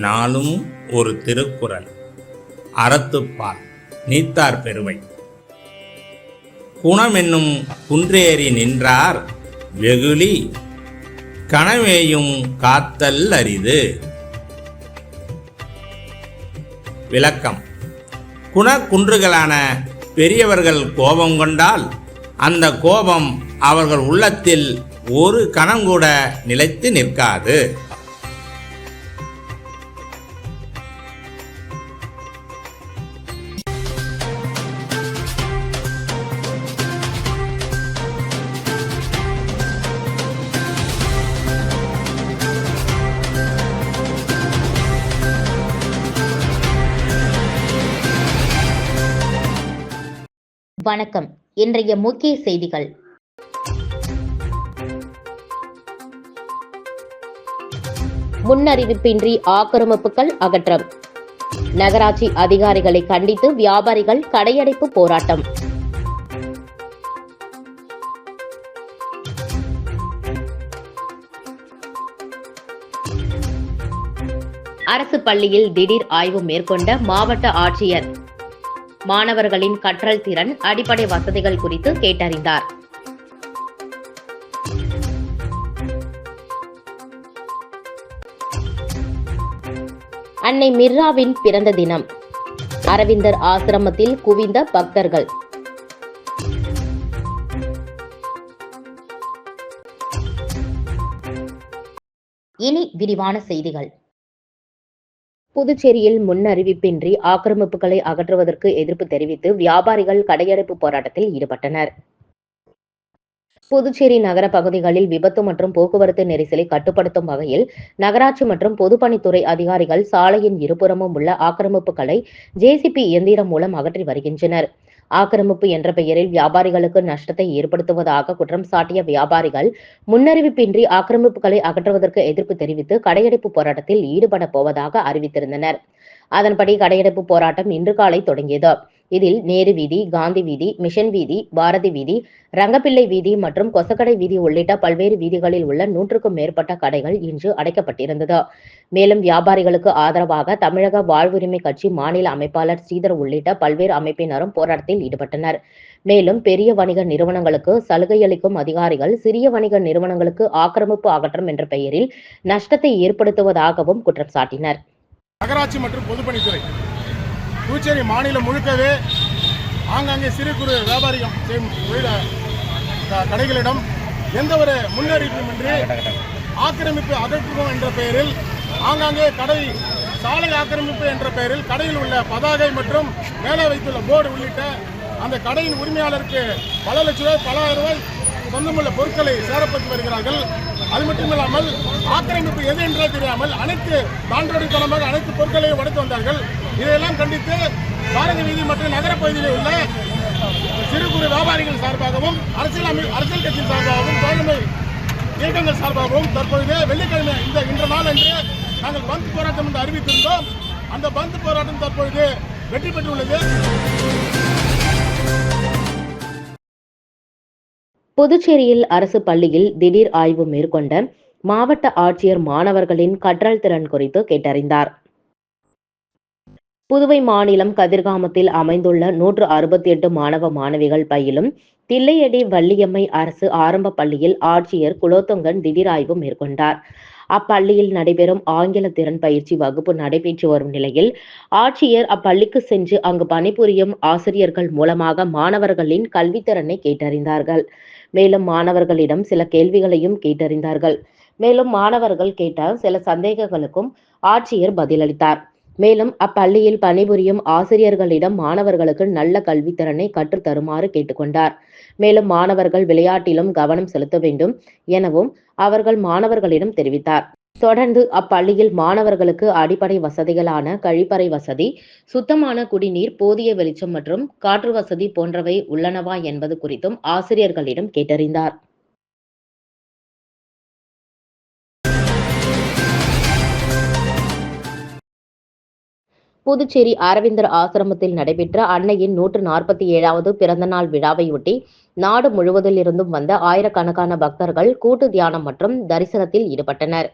நாளும் ஒரு திருக்குறள். அறத்துப்பால் நீத்தார் பெருமை. குணம் என்னும் குன்றேறி நின்றார் வெகுளி கனவேயும் காத்தல் அரிது. விளக்கம். குணக்குன்றுகளான பெரியவர்கள் கோபம் கொண்டால் அந்த கோபம் அவர்கள் உள்ளத்தில் ஒரு கணம் கூட நிலைத்து நிற்காது. வணக்கம். இன்றைய முக்கிய செய்திகள். முன்னறிவிப்பின்றி ஆக்கிரமிப்புகள் அகற்றம். நகராட்சி அதிகாரிகளை கண்டித்து வியாபாரிகள் கடையடைப்பு போராட்டம். அரசு பள்ளியில் திடீர் ஆய்வு மேற்கொண்ட மாவட்ட ஆட்சியர். மாணவர்களின் கற்றல் திறன் அடிப்படை வசதிகள் குறித்து கேட்டறிந்தார். அன்னை மிர்ராவின் பிறந்த தினம். அரவிந்தர் ஆசிரமத்தில் குவிந்த பக்தர்கள். இனி விரிவான செய்திகள். புதுச்சேரியில் முன்னறிவிப்பின்றி ஆக்கிரமிப்புகளை அகற்றுவதற்கு எதிர்ப்பு தெரிவித்து வியாபாரிகள் கடையடைப்பு போராட்டத்தில் ஈடுபட்டனர். புதுச்சேரி நகர பகுதிகளில் விபத்து மற்றும் போக்குவரத்து நெரிசலை கட்டுப்படுத்தும் வகையில் நகராட்சி மற்றும் பொதுப்பணித்துறை அதிகாரிகள் சாலையின் இருபுறமும் உள்ள ஆக்கிரமிப்புகளை ஜேசிபி இயந்திரம் மூலம் அகற்றி வருகின்றனர். ஆக்கிரமிப்பு என்ற பெயரில் வியாபாரிகளுக்கு நஷ்டத்தை ஏற்படுத்துவதாக குற்றம் சாட்டிய வியாபாரிகள் முன்னறிவிப்பின்றி ஆக்கிரமிப்புகளை அகற்றுவதற்கு எதிர்ப்பு தெரிவித்து கடையடைப்பு போராட்டத்தில் ஈடுபட போவதாக அறிவித்திருந்தனர். அதன்படி கடையடைப்பு போராட்டம் இன்று காலை தொடங்கியது. இதில் நேரு வீதி காந்தி வீதி மிஷன் வீதி பாரதி வீதி ரங்கப்பிள்ளை வீதி மற்றும் கொசக்கடை வீதி உள்ளிட்ட பல்வேறு வீதிகளில் உள்ள நூற்றுக்கும் மேற்பட்ட கடைகள் இன்று அடைக்கப்பட்டிருந்தது. மேலும் வியாபாரிகளுக்கு ஆதரவாக தமிழக வாழ்வுரிமை கட்சி மாநில அமைப்பாளர் ஸ்ரீதர் உள்ளிட்ட பல்வேறு அமைப்பினரும் போராட்டத்தில் ஈடுபட்டனர். மேலும் பெரிய வணிக நிறுவனங்களுக்கு சலுகையளிக்கும் அதிகாரிகள் சிறிய வணிக நிறுவனங்களுக்கு ஆக்கிரமிப்பு அகற்றம் என்ற பெயரில் நஷ்டத்தை ஏற்படுத்துவதாகவும் குற்றம் சாட்டினர். நகராட்சி மற்றும் பொதுப்பணித்துறை. புதுச்சேரி மாநிலம் முழுக்கவே ஆங்காங்கே சிறு குறு வியாபாரிகம் செய்யும் கடைகளிடம் எந்த ஒரு முன்னறிவிப்புமின்றி ஆக்கிரமிப்பு அகற்றுவோம் என்ற பெயரில் ஆங்காங்கே கடை சாலை ஆக்கிரமிப்பு என்ற பெயரில் கடையில் உள்ள பதாகை மற்றும் மேலே வைத்துள்ள போர்டு உள்ளிட்ட அந்த கடையின் உரிமையாளருக்கு பல லட்ச ரூபாய் பல ஆயிரம் ரூபாய் சொந்தமுள்ள பொருட்களை சேரப்பட்டு வருகிறார்கள். அது மட்டுமில்லாமல் ஆக்கிரமிப்பு எது என்றே தெரியாமல் அனைத்து தாண்டோடித்தனமாக அனைத்து பொருட்களையும் உடைத்து வந்தார்கள். இதையெல்லாம் கண்டித்து பாரதி வீதி மற்றும் நகர பகுதியில் உள்ள சிறு குறு வியாபாரிகள் சார்பாகவும் அரசியல் அமை அரசியல் கட்சி சார்பாகவும் தோழமை இயக்கங்கள் சார்பாகவும் தற்பொழுது வெள்ளிக்கிழமை இந்த இன்ற நாள் என்று நாங்கள் பந்த் போராட்டம் என்று அறிவித்திருந்தோம். அந்த பந்த் போராட்டம் தற்பொழுது வெற்றி பெற்றுள்ளது. புதுச்சேரியில் அரசு பள்ளியில் திடீர் ஆய்வு மேற்கொண்ட மாவட்ட ஆட்சியர் மாணவர்களின் கற்றல் திறன் குறித்து கேட்டறிந்தார். புதுவை மாநிலம் கதிர்காமத்தில் அமைந்துள்ள நூற்று அறுபத்தி எட்டு மாணவ மாணவிகள் பயிலும் தில்லையடி வள்ளியம்மை அரசு ஆரம்ப பள்ளியில் ஆட்சியர் குலோத்துங்கன் திடீர் ஆய்வு மேற்கொண்டார். அப்பள்ளியில் நடைபெறும் ஆங்கில திறன் பயிற்சி வகுப்பு நடைபெற்று வரும் நிலையில் ஆட்சியர் அப்பள்ளிக்கு சென்று அங்கு பணிபுரியும் ஆசிரியர்கள் மூலமாக மாணவர்களின் கல்வித்திறனை கேட்டறிந்தார்கள். மேலும் மாணவர்களிடம் சில கேள்விகளையும் கேட்டறிந்தார்கள். மேலும் மாணவர்கள் கேட்ட சில சந்தேகங்களுக்கும் ஆட்சியர் பதிலளித்தார். மேலும் அப்பள்ளியில் பணிபுரியும் ஆசிரியர்களிடம் மாணவர்களுக்கு நல்ல கல்வித்திறனை கற்றுத்தருமாறு கேட்டுக்கொண்டார். மேலும் மாணவர்கள் விளையாட்டிலும் கவனம் செலுத்த வேண்டும் எனவும் அவர்கள் மாணவர்களிடம் தெரிவித்தார். தொடர்ந்து அப்பள்ளியில் மாணவர்களுக்கு அடிப்படை வசதிகளான கழிப்பறை வசதி சுத்தமான குடிநீர் போதிய வெளிச்சம் மற்றும் காற்று வசதி போன்றவை உள்ளனவா என்பது குறித்தும் ஆசிரியர்களிடம் கேட்டறிந்தார். புதுச்சேரி அரவிந்தர் ஆசிரமத்தில் நடைபெற்ற அன்னையின் நூற்று நாற்பத்தி ஏழாவது பிறந்தநாள் விழாவையொட்டி நாடு முழுவதிலிருந்தும் வந்த ஆயிரக்கணக்கான பக்தர்கள் கூட்டு தியானம் மற்றும் தரிசனத்தில் ஈடுபட்டனர்.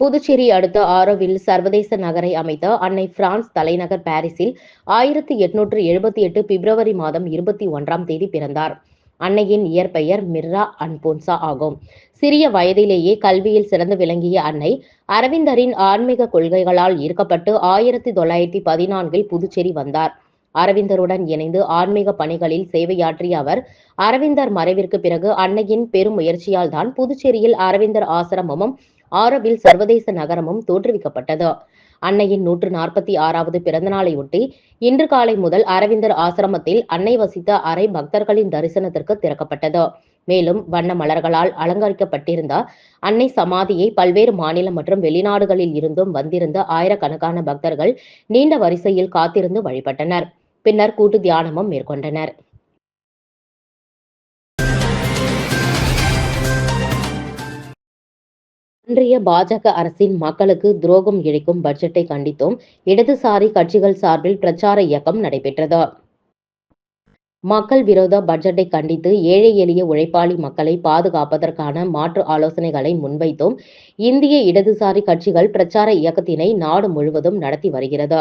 புதுச்சேரி அடுத்த ஆரோவில் சர்வதேச நகரை அமைத்த அன்னை பிரான்ஸ் தலைநகர் பாரிஸில் ஆயிரத்தி எட்நூற்று எழுபத்தி எட்டு பிப்ரவரி மாதம் இருபத்தி ஒன்றாம் தேதி பிறந்தார். அன்னையின் இயற்பெயர் மிர்ரா அன்போன்சா ஆகும். சிறிய வயதிலேயே கல்வியில் சிறந்து விளங்கிய அன்னை அரவிந்தரின் ஆன்மீக கொள்கைகளால் ஈர்க்கப்பட்டு ஆயிரத்தி தொள்ளாயிரத்தி பதினான்கில் புதுச்சேரி வந்தார். அரவிந்தருடன் இணைந்து ஆன்மீக பணிகளில் சேவையாற்றிய அவர் அரவிந்தர் மறைவிற்கு பிறகு அன்னையின் பெரும் முயற்சியால் தான் புதுச்சேரியில் அரவிந்தர் ஆசிரமமும் ஆரோவில் சர்வதேச நகரமும் தோற்றுவிக்கப்பட்டது. அன்னையின் நூற்று நாற்பத்தி ஆறாவது பிறந்தநாளையொட்டி இன்று காலை முதல் அரவிந்தர் ஆசிரமத்தில் அன்னை வசித்த அறை பக்தர்களின் தரிசனத்திற்கு திறக்கப்பட்டது. மேலும் வண்ண மலர்களால் அலங்கரிக்கப்பட்டிருந்த அன்னை சமாதியை பல்வேறு மாநிலம் மற்றும் வெளிநாடுகளில் இருந்தும் வந்திருந்த ஆயிரக்கணக்கான பக்தர்கள் நீண்ட வரிசையில் காத்திருந்து வழிபட்டனர். பின்னர் கூட்டு தியானமும் மேற்கொண்டனர். அன்றைய பாஜக அரசின் மக்களுக்கு துரோகம் இழைக்கும் பட்ஜெட்டை கண்டித்தும். இடதுசாரி கட்சிகள் சார்பில் பிரச்சார இயக்கம் நடைபெற்றது. மக்கள் விரோத பட்ஜெட்டை கண்டித்து ஏழை எளிய உழைப்பாளி மக்களை பாதுகாப்பதற்கான மாற்று ஆலோசனைகளை முன்வைத்தும். இந்திய இடதுசாரி கட்சிகள் பிரச்சார இயக்கத்தினை நாடு முழுவதும் நடத்தி வருகிறது.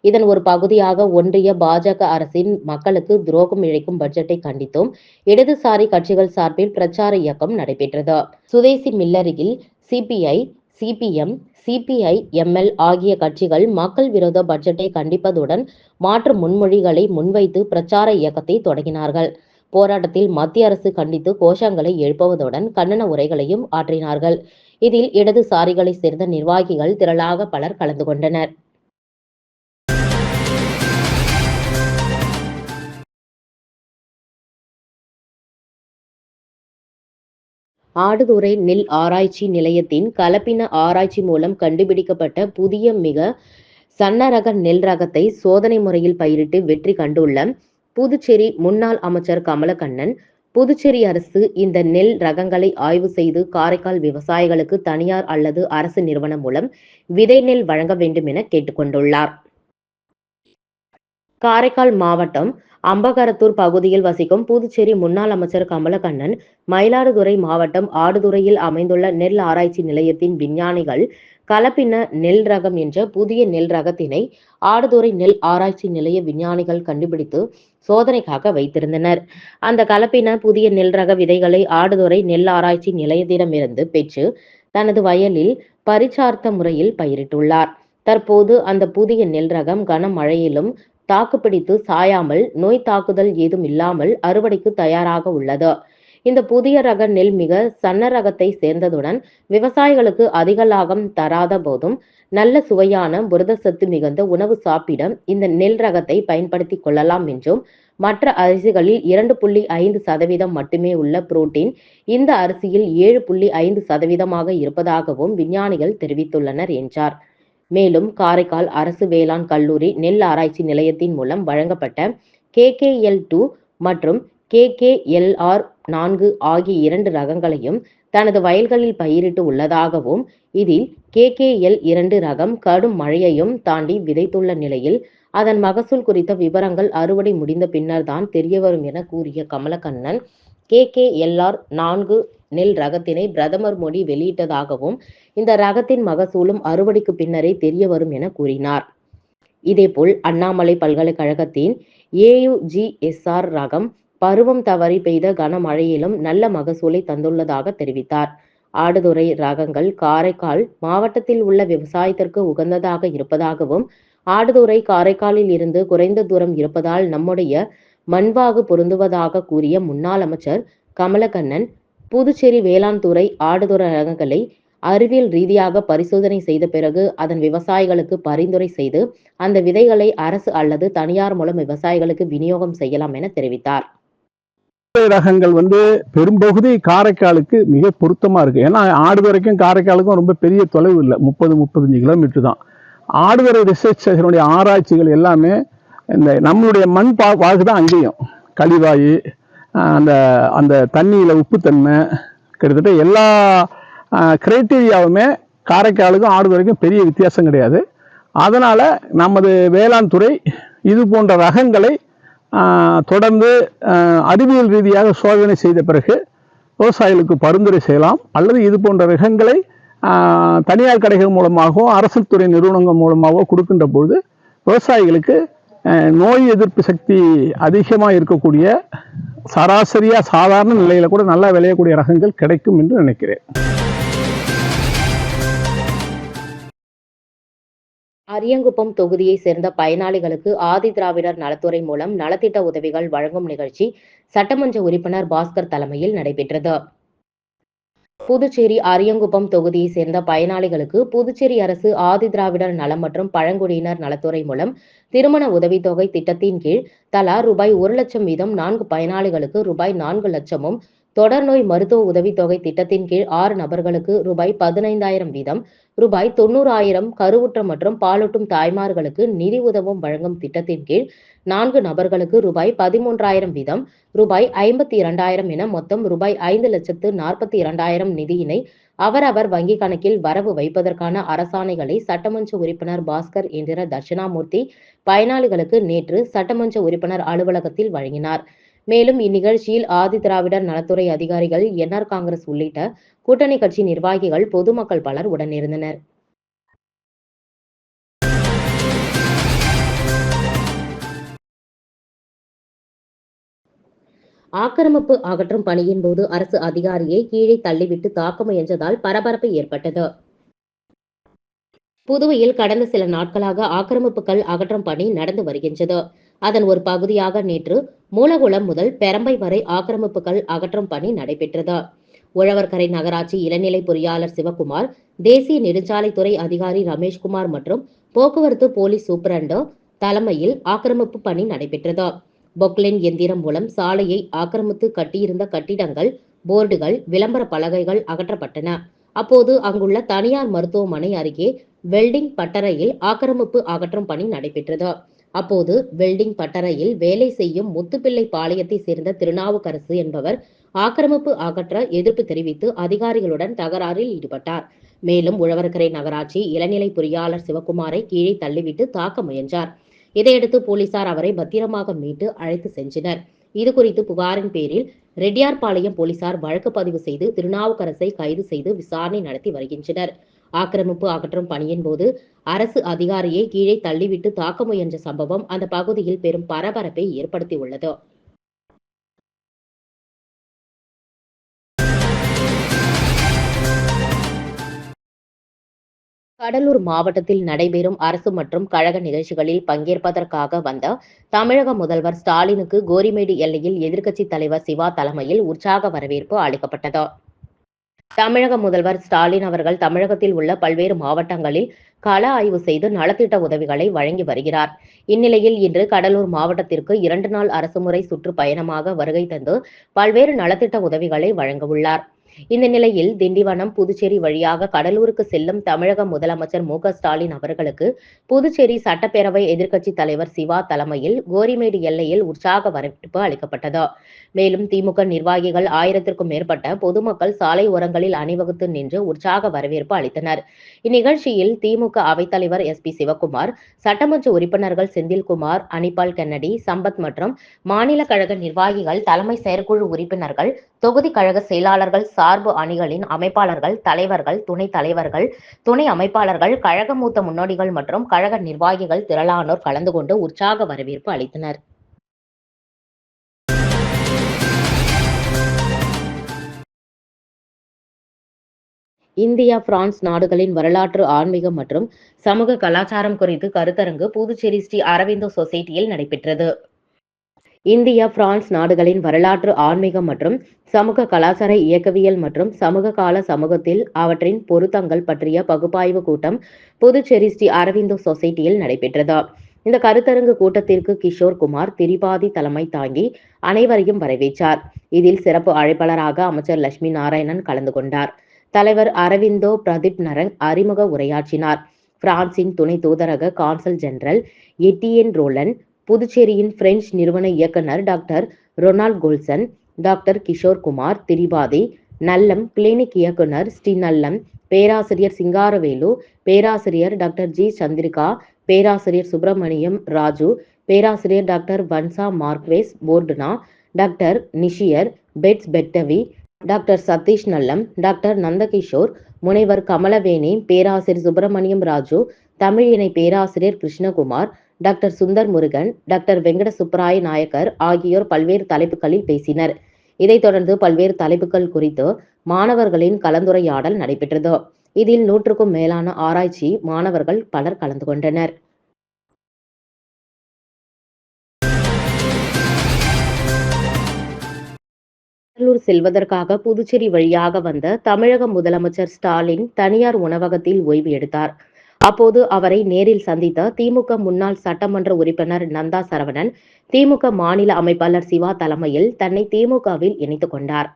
இதன் ஒரு பகுதியாக ஒன்றிய பாஜக அரசின் மக்களுக்கு துரோகம் இழைக்கும் பட்ஜெட்டை கண்டித்தும். இடதுசாரி கட்சிகள் சார்பில் பிரச்சார இயக்கம் நடைபெற்றது. சுதேசி மில்லரியில் சிபிஐ சிபிஎம் சிபிஐ எம்எல் ஆகிய கட்சிகள் மக்கள் விரோத பட்ஜெட்டை கண்டிப்பதுடன் மாற்று முன்மொழிகளை முன்வைத்து பிரச்சார இயக்கத்தை தொடங்கினார்கள். போராட்டத்தில் மத்திய அரசு கண்டித்து கோஷங்களை எழுப்புவதுடன் கண்டன உரைகளையும் ஆற்றினார்கள். இதில் இடதுசாரிகளை சேர்ந்த நிர்வாகிகள் திரளாக பலர் கலந்து கொண்டனர். ஆடுதுறை நெல் ஆராய்ச்சி நிலையத்தின் கலப்பின ஆராய்ச்சி மூலம் கண்டுபிடிக்கப்பட்ட புதிய மிக சன்னரக நெல் ரகத்தை சோதனை முறையில் பயிரிட்டு வெற்றி கண்டுள்ள புதுச்சேரி முன்னாள் அமைச்சர் கமலக்கண்ணன் புதுச்சேரி அரசு இந்த நெல் ரகங்களை ஆய்வு செய்து காரைக்கால் விவசாயிகளுக்கு தனியார் அல்லது அரசு நிறுவனம் மூலம் விதை நெல் வழங்க வேண்டும் என கேட்டுக்கொண்டுள்ளார். காரைக்கால் மாவட்டம் அம்பகரத்தூர் பகுதியில் வசிக்கும் புதுச்சேரி முன்னாள் அமைச்சர் கமலக்கண்ணன் மயிலாடுதுறை மாவட்டம் ஆடுதுறையில் அமைந்துள்ள நெல் ஆராய்ச்சி நிலையத்தின் விஞ்ஞானிகள் கலப்பின நெல் ரகம் என்ற புதிய நெல் ரகத்தினை ஆடுதுறை நெல் ஆராய்ச்சி நிலைய விஞ்ஞானிகள் கண்டுபிடித்து சோதனைக்காக வைத்திருந்தனர். அந்த கலப்பின புதிய நெல் ரக விதைகளை ஆடுதுறை நெல் ஆராய்ச்சி நிலையத்திடமிருந்து பெற்று தனது வயலில் பரிச்சார்த்த முறையில் பயிரிட்டுள்ளார். தற்போது அந்த புதிய நெல் ரகம் கனமழையிலும் தாக்குப்பிடித்து சாயாமல் நோய் தாக்குதல் ஏதும் இல்லாமல் அறுவடைக்கு தயாராக உள்ளது. இந்த புதிய ரக நெல் மிக சன்ன ரகத்தை சேர்ந்ததுடன் விவசாயிகளுக்கு அதிக லாபம் தராத போதும் நல்ல சுவையான புரதசத்து மிகுந்த உணவு சாப்பிட இந்த நெல் ரகத்தை பயன்படுத்தி கொள்ளலாம் என்றும் மற்ற அரிசிகளில் இரண்டு புள்ளி ஐந்து சதவீதம் மட்டுமே உள்ள புரோட்டீன் இந்த அரிசியில் ஏழு புள்ளி ஐந்து சதவீதமாக இருப்பதாகவும் விஞ்ஞானிகள் தெரிவித்துள்ளனர் என்றார். மேலும் காரைக்கால் அரசு வேளாண் கல்லூரி நெல் ஆராய்ச்சி நிலையத்தின் மூலம் வழங்கப்பட்ட கேகேஎல் டூ மற்றும் கேகேஎல்ஆர் நான்கு ஆகிய இரண்டு ரகங்களையும் தனது வயல்களில் பயிரிட்டு உள்ளதாகவும் இதில் கேகேஎல் இரண்டு ரகம் கடும் மழையையும் தாண்டி விதைத்துள்ள நிலையில் அதன் மகசூல் குறித்த விவரங்கள் அறுவடை முடிந்த பின்னர் தான் தெரியவரும் என கூறிய கமலக்கண்ணன் கேகேஎல்ஆர் நான்கு நெல் ரகத்தினை பிரதமர் மோடி வெளியிட்டதாகவும் இந்த ரகத்தின் மகசூலும் அறுவடைக்கு பின்னரே தெரிய வரும் என கூறினார். இதேபோல் அண்ணாமலை பல்கலைக்கழகத்தின் ஏயுஜிஎஸ்ஆர் ரகம் பருவம் தவறி பெய்த கனமழையிலும் நல்ல மகசூலை தந்துள்ளதாக தெரிவித்தார். ஆடுதுறை ரகங்கள் காரைக்கால் மாவட்டத்தில் உள்ள விவசாயத்திற்கு உகந்ததாக இருப்பதாகவும் ஆடுதுறை காரைக்காலில் இருந்து குறைந்த தூரம் இருப்பதால் நம்முடைய மண்பாகு பொருந்துவதாக கூறிய முன்னாள் அமைச்சர் கமலக்கண்ணன் புதுச்சேரி வேளாண் துறை ஆடுதுறை ரகங்களை அறிவியல் ரீதியாக பரிசோதனை செய்த பிறகு அதன் விவசாயிகளுக்கு பரிந்துரை செய்து அந்த விதைகளை அரசு அல்லது தனியார் மூலம் விவசாயிகளுக்கு விநியோகம் செய்யலாம் என தெரிவித்தார். ரகங்கள் வந்து பெரும்பகுதி காரைக்காலுக்கு மிக பொருத்தமா இருக்கு. ஏன்னா ஆடுதுறைக்கும் காரைக்காலுக்கும் ரொம்ப பெரிய தொலைவு இல்லை. முப்பது முப்பத்தஞ்சு கிலோமீட்டர் தான். ஆடுதுறை ரிசர்ச் ஆராய்ச்சிகள் எல்லாமே இந்த நம்மளுடைய மண் பா பாகு தான் அங்கேயும். கழிவாய் அந்த அந்த தண்ணியில் உப்புத்தன்மை கிட்டத்தட்ட எல்லா கிரைட்டீரியாவுமே காரைக்காலுக்கும் ஆடுதுறைக்கும் பெரிய வித்தியாசம் கிடையாது. அதனால் நமது வேளாண் துறை இது போன்ற ரகங்களை தொடர்ந்து அறிவியல் ரீதியாக சோதனை செய்த பிறகு விவசாயிகளுக்கு பரிந்துரை செய்யலாம். அல்லது இது போன்ற ரகங்களை தனியார் கடைகள் மூலமாகவோ அரசு துறை நிறுவனங்கள் மூலமாகவோ கொடுக்கின்ற பொழுது விவசாயிகளுக்கு நோய் எதிர்ப்பு சக்தி அதிகமாக இருக்கக்கூடிய சராசரியாக சாதாரண நிலையில் கூட நல்லா விளையக்கூடிய ரகங்கள் கிடைக்கும் என்று நினைக்கிறேன். அரியங்குப்பம் தொகுதியை சேர்ந்த பயனாளிகளுக்கு ஆதி திராவிடர் நலத்துறை மூலம் நலத்திட்ட உதவிகள் வழங்கும் நிகழ்ச்சி சட்டமன்ற உறுப்பினர் பாஸ்கர் தலைமையில் நடைபெற்றது. புதுச்சேரி அரியங்குப்பம் தொகுதியை சேர்ந்த பயனாளிகளுக்கு புதுச்சேரி அரசு ஆதி திராவிடர் நலம் மற்றும் பழங்குடியினர் நலத்துறை மூலம் திருமண உதவித்தொகை திட்டத்தின் கீழ் தலா ரூபாய் ஒரு லட்சம் வீதம் நான்கு பயனாளிகளுக்கு ரூபாய் நான்கு லட்சமும் தொடர்நோய் மருத்துவ உதவித்தொகை திட்டத்தின் கீழ் ஆறு நபர்களுக்கு ரூபாய் பதினைந்தாயிரம் வீதம் ரூபாய் தொண்ணூறாயிரம் கருவுற்ற மற்றும் பாலூட்டும் தாய்மார்களுக்கு நிதி உதவும் வழங்கும் திட்டத்தின் கீழ் நான்கு நபர்களுக்கு ரூபாய் பதிமூன்றாயிரம் வீதம் ரூபாய் ஐம்பத்தி இரண்டாயிரம் என மொத்தம் ரூபாய் ஐந்து லட்சத்து நாற்பத்தி இரண்டாயிரம் நிதியினை அவரவர் வங்கி கணக்கில் வரவு வைப்பதற்கான அரசாணைகளை சட்டமன்ற உறுப்பினர் பாஸ்கர் என்கிற தட்சிணாமூர்த்தி பயனாளிகளுக்கு நேற்று சட்டமன்ற உறுப்பினர் அலுவலகத்தில் வழங்கினார். மேலும் இந்நிகழ்ச்சியில் ஆதி திராவிடர் நலத்துறை அதிகாரிகள் என்ஆர் காங்கிரஸ் உள்ளிட்ட கூட்டணி கட்சி நிர்வாகிகள் பொதுமக்கள் பலர் உடனிருந்தனர். ஆக்கிரமிப்பு அகற்றும் பணியின் போது அரசு அதிகாரியை கீழே தள்ளிவிட்டு தாக்க முயன்றதால் பரபரப்பு ஏற்பட்டது. புதுவையில் கடந்த சில நாட்களாக ஆக்கிரமிப்புகள் அகற்றும் பணி நடந்து வருகின்றது. அதன் ஒரு பகுதியாக நேற்று மூலகுளம் முதல் பெரம்பை வரை ஆக்கிரமிப்புகள் அகற்றும் பணி நடைபெற்றது. உழவர்கரை நகராட்சி இளநிலை பொறியாளர் சிவகுமார் தேசிய நெடுஞ்சாலைத்துறை அதிகாரி ரமேஷ்குமார் மற்றும் போக்குவரத்து போலீஸ் சூப்பரண்டு தலைமையில் ஆக்கிரமிப்பு பணி நடைபெற்றது. பொக்லின் எந்திரம் மூலம் சாலையை ஆக்கிரமித்து கட்டியிருந்த கட்டிடங்கள் போர்டுகள் விளம்பர பலகைகள் அகற்றப்பட்டன. அப்போது அங்குள்ள தனியார் மருத்துவமனை அருகே வெல்டிங் பட்டறையில் ஆக்கிரமிப்பு அகற்றும் பணி நடைபெற்றது. அப்போது வெல்டிங் பட்டறையில் வேலை செய்யும் முத்துப்பிள்ளை பாளையத்தை சேர்ந்த திருநாவுக்கரசு என்பவர் ஆக்கிரமிப்பு அகற்ற எதிர்ப்பு தெரிவித்து அதிகாரிகளுடன் தகராறில் ஈடுபட்டார். மேலும் உழவர்கரை நகராட்சி இளநிலை பொறியாளர் சிவகுமாரை கீழே தள்ளிவிட்டு தாக்க முயன்றார். இதையடுத்து போலீசார் அவரை பத்திரமாக மீட்டு அழைத்து சென்றனர். இது குறித்து புகாரின் பேரில் ரெட்டியார்பாளையம் போலீசார் வழக்கு பதிவு செய்து திருநாவுக்கரசை கைது செய்து விசாரணை நடத்தி வருகின்றனர். ஆக்கிரமிப்பு அகற்றும் பணியின் போது அரசு அதிகாரியை கீழே தள்ளிவிட்டு தாக்க முயன்ற சம்பவம் அந்த பகுதியில் பெரும் பரபரப்பை ஏற்படுத்தியுள்ளது. கடலூர் மாவட்டத்தில் நடைபெறும் அரசு மற்றும் கழக நிகழ்ச்சிகளில் பங்கேற்பதற்காக வந்த தமிழக முதல்வர் ஸ்டாலினுக்கு கோரிமேடு எல்லையில் எதிர்க்கட்சித் தலைவர் சிவா தலைமையில் உற்சாக வரவேற்பு அளிக்கப்பட்டது. தமிழக முதல்வர் ஸ்டாலின் அவர்கள் தமிழகத்தில் உள்ள பல்வேறு மாவட்டங்களில் கள ஆய்வு செய்து நலத்திட்ட உதவிகளை வழங்கி வருகிறார். இந்நிலையில் இன்று கடலூர் மாவட்டத்திற்கு இரண்டு நாள் அரசுமுறை சுற்றுப்பயணமாக வருகை தந்து பல்வேறு நலத்திட்ட உதவிகளை வழங்க உள்ளார். இந்த நிலையில் திண்டிவனம் புதுச்சேரி வழியாக கடலூருக்கு செல்லும் தமிழக முதலமைச்சர் மு ஸ்டாலின் அவர்களுக்கு புதுச்சேரி சட்டப்பேரவை எதிர்க்கட்சி தலைவர் சிவா தலைமையில் கோரிமேடு எல்லையில் உற்சாக வரவேற்பு அளிக்கப்பட்டது. மேலும் திமுக நிர்வாகிகள் ஆயிரத்திற்கும் மேற்பட்ட பொதுமக்கள் சாலை ஓரங்களில் அணிவகுத்து நின்று உற்சாக வரவேற்பு அளித்தனர். இந்நிகழ்ச்சியில் திமுக அவைத்தலைவர் எஸ் பி சிவக்குமார் சட்டமன்ற உறுப்பினர்கள் செந்தில்குமார் அனிபால் கென்னடி சம்பத் மற்றும் மாநில கழக நிர்வாகிகள் தலைமை செயற்குழு உறுப்பினர்கள் தொகுதி கழக செயலாளர்கள் சார்பு அணிகளின் அமைப்பாளர்கள் தலைவர்கள் துணைத் தலைவர்கள் துணை அமைப்பாளர்கள் கழக மூத்த முன்னோடிகள் மற்றும் கழக நிர்வாகிகள் திரளானோர் கலந்து கொண்டு உற்சாக வரவேற்பு அளித்தனர். இந்தியா பிரான்ஸ் நாடுகளின் வரலாற்று ஆன்மீகம் மற்றும் சமூக கலாச்சாரம் குறித்து கருத்தரங்கு புதுச்சேரி ஸ்ரீ அரவிந்தோ சொசைட்டியில் நடைபெற்றது. இந்தியா பிரான்ஸ் நாடுகளின் வரலாற்று ஆன்மீகம் மற்றும் சமூக கலாச்சார இயக்கவியல் மற்றும் சமூக கால சமூகத்தில் அவற்றின் பொருத்தங்கள் பற்றிய பகுப்பாய்வு கூட்டம் புதுச்சேரி ஸ்ரீ அரவிந்தோ சொசைட்டியில் நடைபெற்றது. இந்த கருத்தரங்கு கூட்டத்திற்கு கிஷோர் குமார் திரிபாதி தலைமை தாங்கி அனைவரையும் வரவேற்றார். இதில் சிறப்பு அழைப்பாளராக அமைச்சர் லட்சுமி நாராயணன் கலந்து கொண்டார். தலைவர் அரவிந்தோ பிரதீப் நரங் அறிமுக உரையாற்றினார். பிரான்சின் துணை தூதரக கான்சல் ஜெனரல் எட்டியன் ரோலன் புதுச்சேரியின் பிரெஞ்சு நிறுவன இயக்குனர் doctor Ronald Colson doctor Kishore Kumar Tripathi Nallam clinic இயக்குனர் ஸ்ரீ நல்லம் பேராசிரியர் சிங்காரவேலு பேராசிரியர் டாக்டர் ஜி சந்திரிகா பேராசிரியர் சுப்பிரமணியம் ராஜு பேராசிரியர் doctor Vanessa Marquez Fortuna doctor நிஷியர் பெட்ஸ் பெக்டவி டாக்டர் சதீஷ் நல்லம் டாக்டர் நந்தகிஷோர் முனைவர் கமலவேணி பேராசிரியர் சுப்பிரமணியம் ராஜு தமிழ் இணை பேராசிரியர் கிருஷ்ணகுமார் டாக்டர் சுந்தர் முருகன் டாக்டர் வெங்கட சுப்பராய நாயக்கர் ஆகியோர் பல்வேறு தலைப்புகளில் பேசினர். இதைத் தொடர்ந்து பல்வேறு தலைப்புகள் குறித்து மாணவர்களின் கலந்துரையாடல் நடைபெற்றது. இதில் நூற்றுக்கும் மேலான ஆராய்ச்சி மாணவர்கள் பலர் கலந்து கொண்டனர். கடலூர் செல்வதற்காக புதுச்சேரி வழியாக வந்த தமிழக முதலமைச்சர் ஸ்டாலின் தனியார் உணவகத்தில் ஓய்வு எடுத்தார். அப்போது அவரை நேரில் சந்தித்த திமுக முன்னாள் சட்டமன்ற உறுப்பினர் நந்தா சரவணன் திமுக மாநில அமைப்பாளர் சிவா தலைமையில் தன்னை திமுகவில் இணைத்துக் கொண்டார்.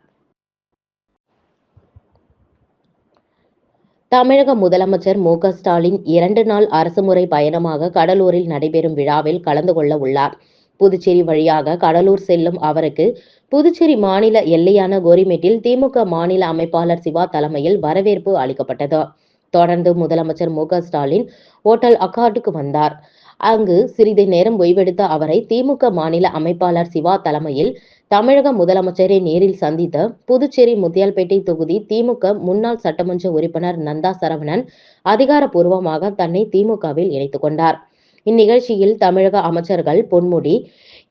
தமிழக முதலமைச்சர் மு க ஸ்டாலின் இரண்டு நாள் அரசுமுறை பயணமாக கடலூரில் நடைபெறும் விழாவில் கலந்து கொள்ள உள்ளார். புதுச்சேரி வழியாக கடலூர் செல்லும் அவருக்கு புதுச்சேரி மாநில எல்லையான கோரிமேட்டில் திமுக மாநில அமைப்பாளர் சிவா தலைமையில் வரவேற்பு அளிக்கப்பட்டது. தொடர்ந்து முதலமைச்சர் மு ஸ்டாலின் ஓட்டல் அக்கார்டுக்கு வந்தார். அங்கு சிறிது நேரம் ஓய்வெடுத்த அவரை திமுக மாநில அமைப்பாளர் சிவா தலைமையில் தமிழக முதலமைச்சரை நேரில் சந்தித்த புதுச்சேரி முத்தியால்பேட்டை தொகுதி திமுக முன்னாள் சட்டமன்ற உறுப்பினர் நந்தா சரவணன் அதிகாரப்பூர்வமாக தன்னை திமுகவில் இணைத்துக் கொண்டார். இந்நிகழ்ச்சியில் தமிழக அமைச்சர்கள் Ponmudi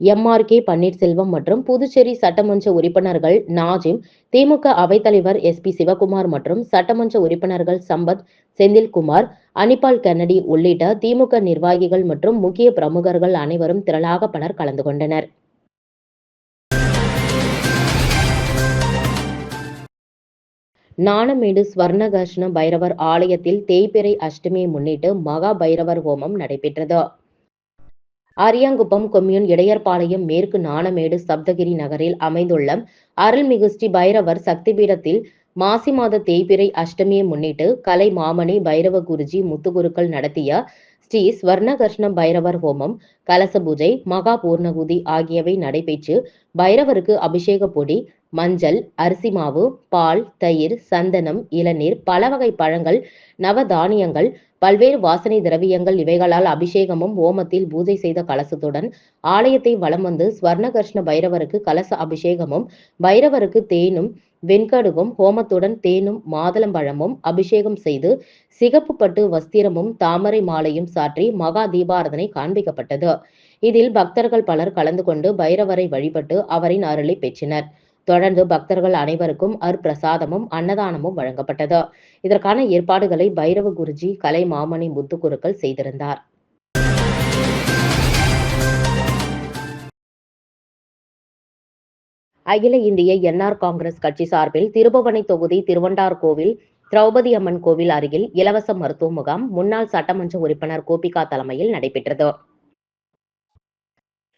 M R K Panneerselvam மற்றும் புதுச்சேரி சட்டமன்ற உறுப்பினர்கள் நாஜிம் திமுக அவைத்தலைவர் எஸ் பி சிவகுமார் மற்றும் சட்டமன்ற உறுப்பினர்கள் சம்பத் செந்தில்குமார் அனிபால் கென்னடி உள்ளிட்ட திமுக நிர்வாகிகள் மற்றும் முக்கிய பிரமுகர்கள் அனைவரும் திரளாக பலர் கலந்து கொண்டனர். நாணமேடு ஸ்வர்ணகர்ஷ்ண பைரவர் ஆலயத்தில் தேய்பிறை அஷ்டமியை முன்னிட்டு மகா பைரவர் ஹோமம் நடைபெற்றது. அரியாங்குப்பம் கொம்யூன் இடையர்பாளையம் மேற்கு நாணமேடு சப்தகிரி நகரில் அமைந்துள்ள அருள்மிகு ஸ்ரீ பைரவர் சக்தி பீடத்தில் மாசி மாத தேய்பிறை அஷ்டமியை முன்னிட்டு கலை மாமணி பைரவ குருஜி முத்துகுருக்கள் நடத்திய ஸ்ரீ ஸ்வர்ணகர்ஷ்ண பைரவர் ஹோமம் கலச பூஜை மகா பூர்ணகுதி ஆகியவை நடைபெற்று பைரவருக்கு அபிஷேக பொடி மஞ்சள் அரிசி மாவு பால் தயிர் சந்தனம் இளநீர் பல வகை பழங்கள் நவதானியங்கள் பல்வேறு வாசனை திரவியங்கள் இவைகளால் அபிஷேகமும் ஹோமத்தில் பூஜை செய்த கலசத்துடன் ஆலயத்தை வலம் வந்து ஸ்வர்ணகர்ஷ்ண பைரவருக்கு கலச அபிஷேகமும் பைரவருக்கு தேனும் வெண்கடுகும் ஹோமத்துடன் தேனும் மாதுளம்பழமும் அபிஷேகம் செய்து சிகப்பு பட்டு வஸ்திரமும் தாமரை மாலையும் சாற்றி மகா தீபாரதனை காண்பிக்கப்பட்டது. இதில் பக்தர்கள் பலர் கலந்து கொண்டு பைரவரை வழிபட்டு அவரின் அருளை பெற்றனர். தொடர்ந்து பக்தர்கள் அனைவருக்கும் அருப்பிரசாதமும் அன்னதானமும் வழங்கப்பட்டது. இதற்கான ஏற்பாடுகளை பைரவ குருஜி கலை மாமணி முத்துக்குருக்கள் செய்திருந்தார். அகில இந்திய என்ஆர் காங்கிரஸ் கட்சி சார்பில் திருபுவனை தொகுதி திருவண்டார் கோவில் திரௌபதி அம்மன் கோவில் அருகில் இலவச மருத்துவ முகாம் முன்னாள் சட்டமன்ற உறுப்பினர் கோபிகா தலைமையில் நடைபெற்றது.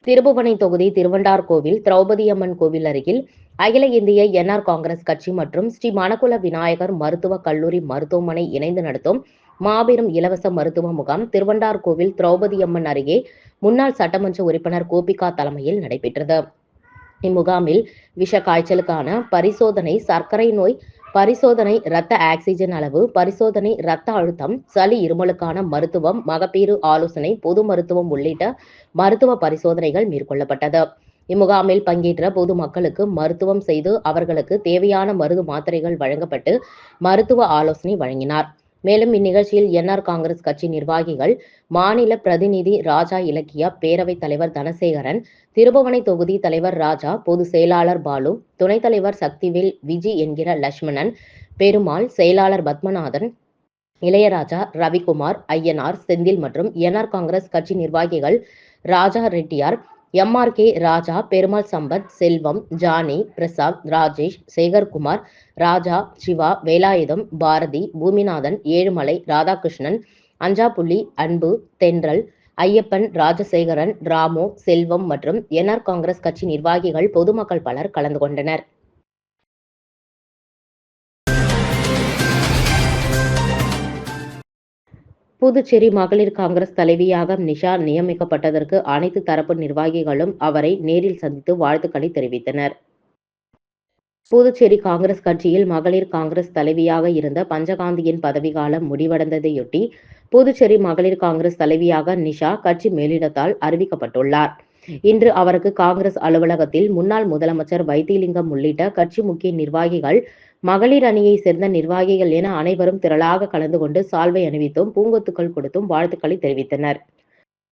திருபுவனை தொகுதி திருவண்டார்கோவில் திரௌபதி அம்மன் கோவில் அருகில் அகில இந்திய என்ஆர் காங்கிரஸ் கட்சி மற்றும் ஸ்ரீ மணக்குல விநாயகர் மருத்துவக் கல்லூரி மருத்துவமனை இணைந்து நடத்தும் மாபெரும் இலவச மருத்துவ முகாம் திருவண்டார்கோவில் திரௌபதி அம்மன் அருகே முன்னாள் சட்டமன்ற உறுப்பினர் கோபிகா தலைமையில் நடைபெற்றது. இம்முகாமில் விஷ காய்ச்சலுக்கான பரிசோதனை சர்க்கரை நோய் பரிசோதனை இரத்த ஆக்சிஜன் அளவு பரிசோதனை இரத்த அழுத்தம் சளி இருமலுக்கான மருத்துவம் மகப்பேறு ஆலோசனை பொது மருத்துவம் உள்ளிட்ட மருத்துவ பரிசோதனைகள் மேற்கொள்ளப்பட்டது. இம்முகாமில் பங்கேற்ற பொது மக்களுக்கு மருத்துவம் செய்து அவர்களுக்கு தேவையான மருந்து மாத்திரைகள் வழங்கப்பட்டு மருத்துவ ஆலோசனை வழங்கினார். மேலும் இந்நிகழ்ச்சியில் என்ஆர் காங்கிரஸ் கட்சி நிர்வாகிகள் மாநில பிரதிநிதி ராஜா இலக்கியா பேரவைத் தலைவர் தனசேகரன் திருபுவனை தொகுதி தலைவர் ராஜா பொதுச் செயலாளர் பாலு துணைத் தலைவர் சக்திவேல் விஜி என்கிற லட்சுமணன் பெருமாள் செயலாளர் பத்மநாதன் இளையராஜா ரவிக்குமார் ஐயனார் செந்தில் மற்றும் என்ஆர் காங்கிரஸ் கட்சி நிர்வாகிகள் Raja Reddiar MR K Raja Perumal Sampath Selvam Johnny Prasad Rajesh Sekarkumar Raja Siva Velayutham Bharathi Boominathan Ezhumalai Radhakrishnan அஞ்சாப்புள்ளி Anbu Thendral Ayyappan Rajasekaran Ramu செல்வம் மற்றும் என்ஆர் காங்கிரஸ் கட்சி நிர்வாகிகள் பொதுமக்கள் பலர் கலந்து கொண்டனர். புதுச்சேரி மகளிர் காங்கிரஸ் தலைவியாக நிஷா நியமிக்கப்பட்டதற்கு அனைத்து தரப்பு நிர்வாகிகளும் அவரை நேரில் சந்தித்து வாழ்த்துக்களை தெரிவித்தனர். புதுச்சேரி காங்கிரஸ் கட்சியில் மகளிர் காங்கிரஸ் தலைவியாக இருந்த பஞ்சகாந்தியின் பதவிக்காலம் முடிவடைந்ததையொட்டி புதுச்சேரி மகளிர் காங்கிரஸ் தலைவியாக நிஷா கட்சி மேலிடத்தால் அறிவிக்கப்பட்டுள்ளார். இன்று அவருக்கு காங்கிரஸ் அலுவலகத்தில் முன்னாள் முதலமைச்சர் வைத்திலிங்கம் உள்ளிட்ட கட்சி முக்கிய நிர்வாகிகள் மகளிர் அணியை சேர்ந்த நிர்வாகிகள் என அனைவரும் திரளாக கலந்து கொண்டு சால்வை அணிவித்தும் பூங்கொத்துக்கள் கொடுத்தும் வாழ்த்துக்களை தெரிவித்தனர்.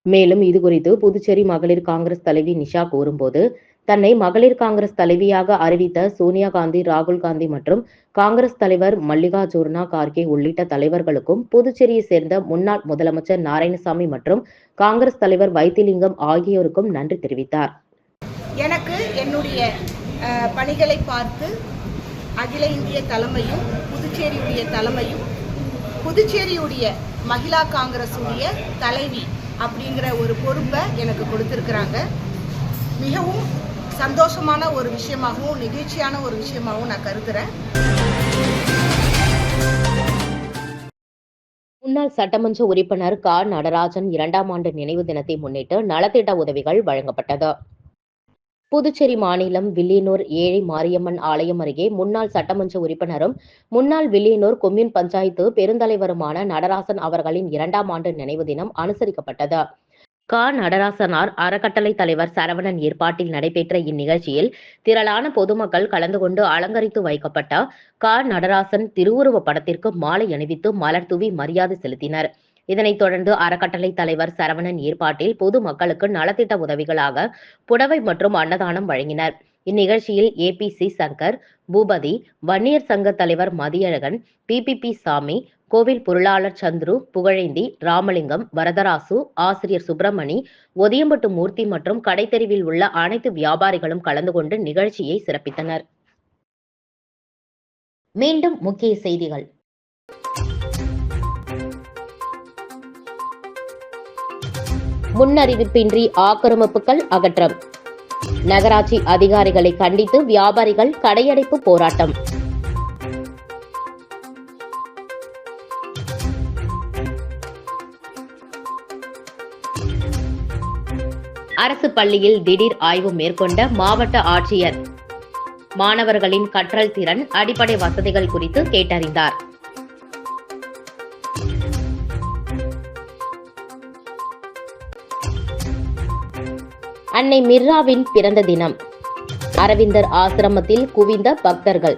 மேலும் இதுகுறித்து புதுச்சேரி மகளிர் காங்கிரஸ் தலைவி நிஷா கூறும்போது தன்னை மகளிர் காங்கிரஸ் தலைவியாக அறிவித்த சோனியா காந்தி ராகுல் காந்தி மற்றும் காங்கிரஸ் தலைவர் மல்லிகார்ஜுனா கார்கே உள்ளிட்ட தலைவர்களுக்கும் புதுச்சேரியை சேர்ந்த முன்னாள் முதலமைச்சர் நாராயணசாமி மற்றும் காங்கிரஸ் தலைவர் வைத்திலிங்கம் ஆகியோருக்கும் நன்றி தெரிவித்தார். எனக்கு என்னுடைய பணிகளை பார்த்து அகில இந்திய தலைமையும் புதுச்சேரியுடைய தலைமையும் புதுச்சேரியுடைய மகிழா காங்கிரஸுடைய தலைவி அப்படிங்கிற ஒரு பொறுப்பை எனக்கு கொடுத்துருக்குறாங்க. மிகவும் சந்தோஷமான ஒரு விஷயமாகவும் நெகிழ்ச்சியான ஒரு விஷயமாகவும் நான் கருதுகிறேன் முன்னாள் சட்டமன்ற உறுப்பினர் க. நடராஜன் இரண்டாம் ஆண்டு நினைவு தினத்தை முன்னிட்டு நலத்திட்ட உதவிகள் வழங்கப்பட்டது. புதுச்சேரி மாநிலம் வில்லியனூர் ஏழை மாரியம்மன் ஆலயம் அருகே முன்னாள் சட்டமன்ற உறுப்பினரும் முன்னாள் வில்லியனூர் கொம்யூன் பஞ்சாயத்து பெருந்தலைவருமான நடராசன் அவர்களின் இரண்டாம் ஆண்டு நினைவு தினம் அனுசரிக்கப்பட்டது. க. நடராசனார் அறக்கட்டளை தலைவர் சரவணன் ஏற்பாட்டில் நடைபெற்ற இந்நிகழ்ச்சியில் திரளான பொதுமக்கள் கலந்து கொண்டு அலங்கரித்து வைக்கப்பட்ட க. நடராசன் திருவுருவ படத்திற்கு மாலை அணிவித்து மலர் தூவி மரியாதை செலுத்தினர். இதனைத் தொடர்ந்து அறக்கட்டளை தலைவர் சரவணன் ஏற்பாட்டில் பொதுமக்களுக்கு நலத்திட்ட உதவிகளாக புடவை மற்றும் அன்னதானம் வழங்கினர். இந்நிகழ்ச்சியில் ஏபிசி சங்கர் பூபதி வன்னியர் சங்க தலைவர் மதியழகன் பிபிபி சாமி கோவில் பொருளாளர் சந்துரு புகழேந்தி ராமலிங்கம் வரதராசு ஆசிரியர் சுப்பிரமணி ஒதியம்பட்டு மூர்த்தி மற்றும் கடைத்தெருவில் உள்ள அனைத்து வியாபாரிகளும் கலந்து கொண்டு நிகழ்ச்சியை சிறப்பித்தனர். மீண்டும் முக்கிய செய்திகள். முன்னறிவிப்பின்றி ஆக்கிரமிப்புகள் அகற்றம். நகராட்சி அதிகாரிகளை கண்டித்து வியாபாரிகள் கடையடைப்பு போராட்டம். அரசு பள்ளியில் திடீர் ஆய்வு மேற்கொண்ட மாவட்ட ஆட்சியர். மாணவர்களின் கற்றல் திறன் அடிப்படை வசதிகள் குறித்து கேட்டறிந்தார். அன்னை மிர்ராவின் பிறந்த தினம். அரவிந்தர் ஆசிரமத்தில் குவிந்த பக்தர்கள்.